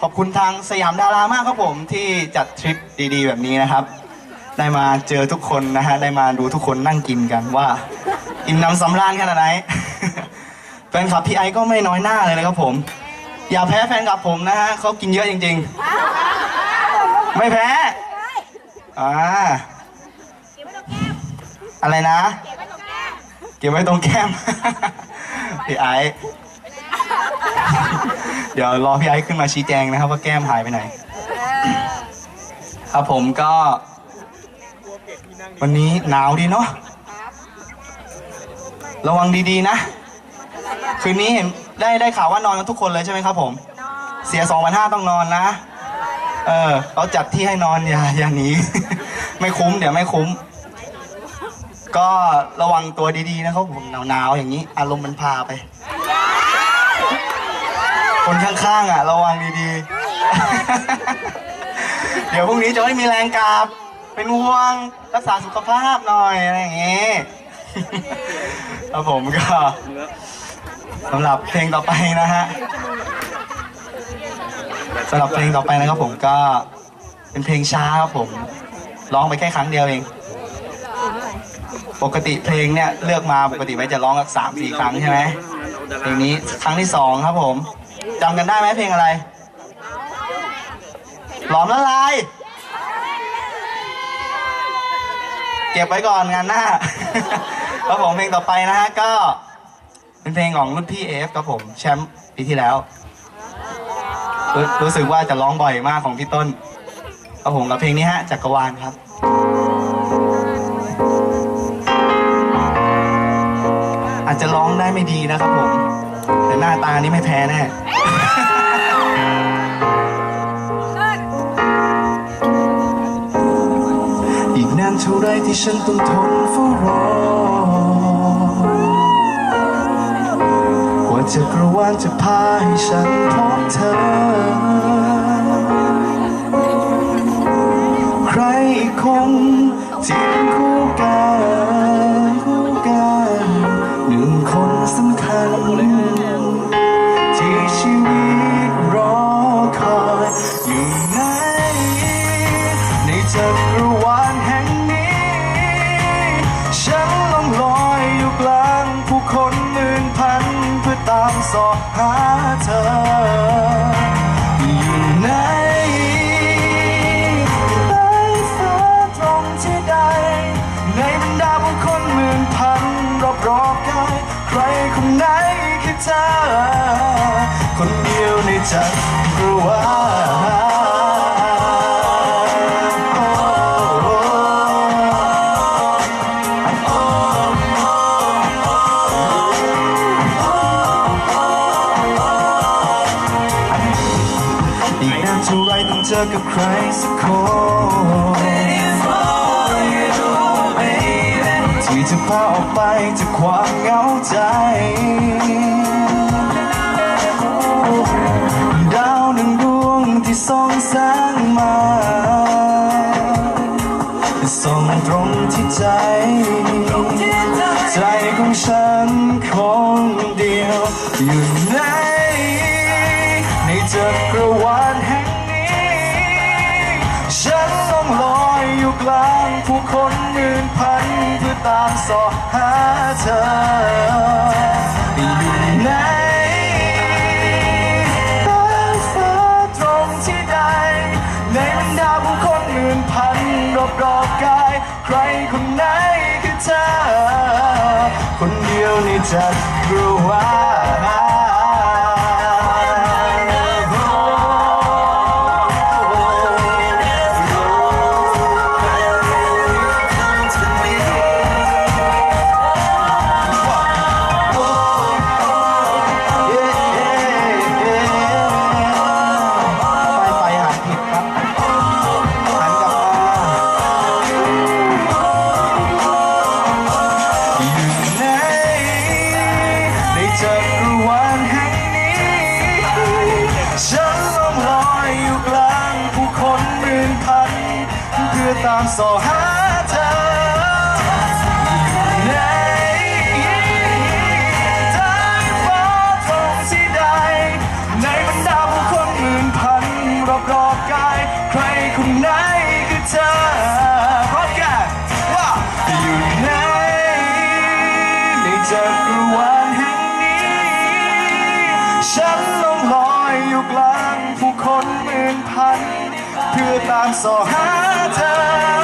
ขอบคุณทางสยามดารามากครับผมที่จัดทริปดีๆ แบบนี้นะครับ ได้มาเจอทุกคนนะฮะได้มาดูทุกคนนั่งกินกันว่าอิ่มน้ำสำราญขนาดไหนแฟนคลับพี่ไอซ์ก็ไม่น้อยหน้าเลยนะครับผม อย่าแพ้แฟนคลับผมนะฮะเขากินเยอะจริง ๆ ไม่แพ้อ่าอะไรนะ เก็บไว้ตรงแก้มพี่ไอซ์ เดี๋ยวรอพี่ไอซ์ขึ้นมาชี้แจงนะครับว่าแก้มหายไปไหน ครับผมก็ วันนี้หนาวดีเนาะระวังดีๆนะ คืนนี้เห็นได้ได้ข่าวว่านอนกันทุกคนเลยใช่ไหมครับผม เสียสองพันห้าต้องนอนนะ เออเขาจัดที่ให้นอนอย่าอย่าหนีไม่คุ้มเดี๋ยวไม่คุ้ม ก็ระวังตัวดีๆนะครับผมหนาวๆอย่างนี้ อารมณ์มันพาไป คนข้างๆอะ ระวังดีๆ เดี๋ยวพรุ่งนี้จะไม่มีแรงกลับ เป็นห่วงรักษาสุขภาพหน่อยอะไรอย่างงี้ครับผมก็สำหรับเพลงต่อไปนะฮะสำหรับเพลงต่อไปนะครับผมก็เป็นเพลงช้าครับผมร้องไปแค่ครั้งเดียวเอง ปกติเพลงเนี่ยเลือกมาปกติไว้จะร้องสักสามสี่ครั้งใช่ไหมเพลงนี้ครั้งที่สองครับผม จำกันได้ไหมเพลงอะไร หลอมละลาย เก็บไว้ก่อนงานหน้าครับผมเพลงต่อไปนะฮะก็เป็นเพลงของรุ่นพี่เอฟครับผมแชมป์ปีที่แล้ว รู้รู้สึกว่าจะร้องบ่อยมากของพี่ต้นครับผมกับเพลงนี้ฮะจักรวาลครับอาจจะร้องได้ไม่ดีนะครับผม แต่หน้าตานี้ไม่แพ้แน่อีกนานเท่าไรที่ฉันต้องทนเฝ้ารอกว่าจักรวาลจะพาให้ฉันพบเธอ สอบหาเธออยู่ไหนใต้ฟ้าตรงที่ใด ในบรรดาผู้คนหมื่นพันรอบรอบกายใครคนไหนคือเธอ คนเดียวในจักรวาล ต้องเจอกับใครสักคน ที่จะพาออกไปจากความเหงาใจ ดาวหนึ่งดวงที่ส่องแสงมาส่องตรงที่ใจ ใจของฉันคงเดียวอยู่ไหนในจักรวาล ลางผู้คนหมื่นพันเพื่อตามสอหาเธออยู่ไหนต้ฟ้าตรงที่ใด ในบรรดาผู้คนหมื่นพันรอบรอบกาย ใครคนไหนคือเธอ คนเดียวในจักรวาลามสอหาเธออยู่ไหนใต้ฟ้าตรงที่ใด ในบรรดาผู้คนหมื่นพันรอบรอบกาย ใครคนไหนคือเธอพร้อมกันว่าอยู่ไหนในจักรวาลแห่งนี้ ฉันลงลอยอยู่กลางผู้คนหล เพื่อตา